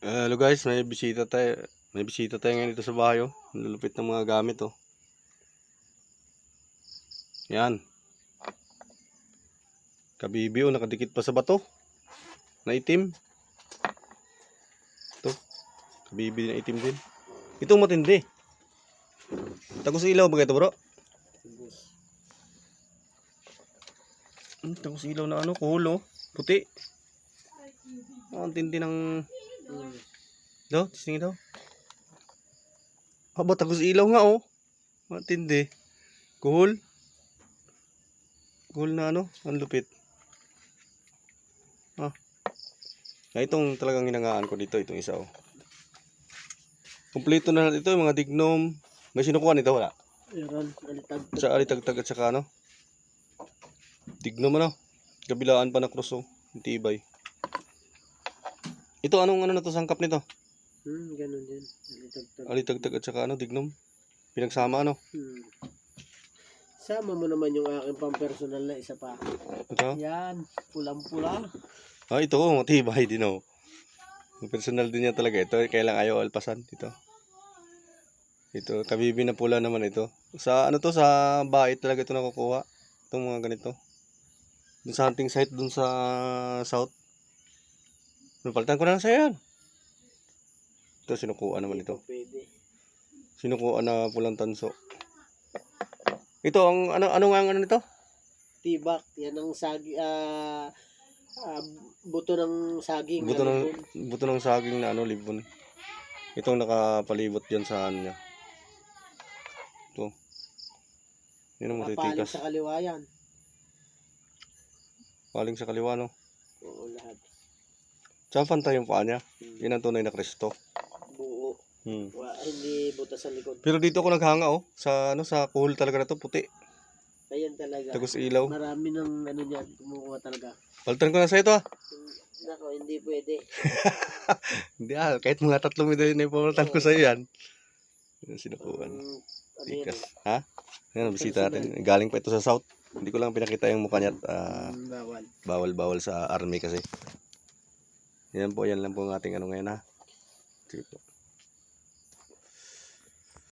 Hello guys, may bisita tayo. May bisita tayo ngayon dito sa bahay oh. Ang ng mga gamit oh. Yan. Kabibi oh, nakadikit pa sa bato. Na itim. Ito. Kabibi na itim din. Ito matindi. Tagos ilaw ba ito bro? Hmm, tagos ilaw na ano, kulo. Puti. Oh, ang tindi ng daw, tisingin daw. Aba, tagos ilaw nga oh. Matindi. Kuhol. Kuhol na ano, ang lupit. Ah. Na itong talagang hinangaan ko dito, itong isa oh. Kompleto na ito, yung mga dignom. May sinukuha nito, wala? Meron, alitag. Sa alitagtag at saka ano? Dignom ano? Kabilaan pa na cross oh. Tibay. Ito, anong ano na to, sangkap nito? Hmm, ganun din. Alitagtag. Alitagtag at saka ano, dignom. Pinagsama ano? Hmm. Sama mo naman yung aking pampersonal na isa pa. Ito? Yan, pulang-pula. Ah, ito oh, matibay din oh. Personal din niya talaga ito. Kailang ayaw alpasan ito. Ito, kabibi na pula naman ito. Sa ano to, sa bahay talaga ito nakukuha. Itong mga ganito. Dun sa hunting site dun sa south. Napalitan ko na lang sa yan. Ito, sinukuha naman ito. Pwede. Sinukuha na pulang tanso. Ito, ang ano, ano nga ang ano nito? Tibak, yan ang sagi, ah, ah, buto ng saging. Buto ng, halipon. buto ng saging na ano, libon. Itong nakapalibot dyan sa ano niya. Ito. Yan ang Nakapaling matitikas. sa kaliwayan. Paling sa kaliwa, no? Saan pantay yung paa niya? Hmm. Yan ang tunay na Kristo. Buo. Hmm. Wa, hindi butas sa likod. Pero dito ako naghanga, oh. Sa, ano, sa kuhol talaga na to, puti. Ayan talaga. Tagos ilaw. Marami ng ano niyan, kumukuha talaga. Palitan ko na sa ito, ah. Nako, hindi pwede. Hindi, ah. Kahit mga tatlong medalyo na ipapalitan ko sa iyo, yan. Yan, sinukuhan. Ano yan, Tikas. Ha? Yan, ang bisita natin. Galing pa ito sa south. Hindi ko lang pinakita yung mukha niya at ang bawal. bawal-bawal sa army kasi. Yan po, yan lang po ang ating ano ngayon ha. Sige po.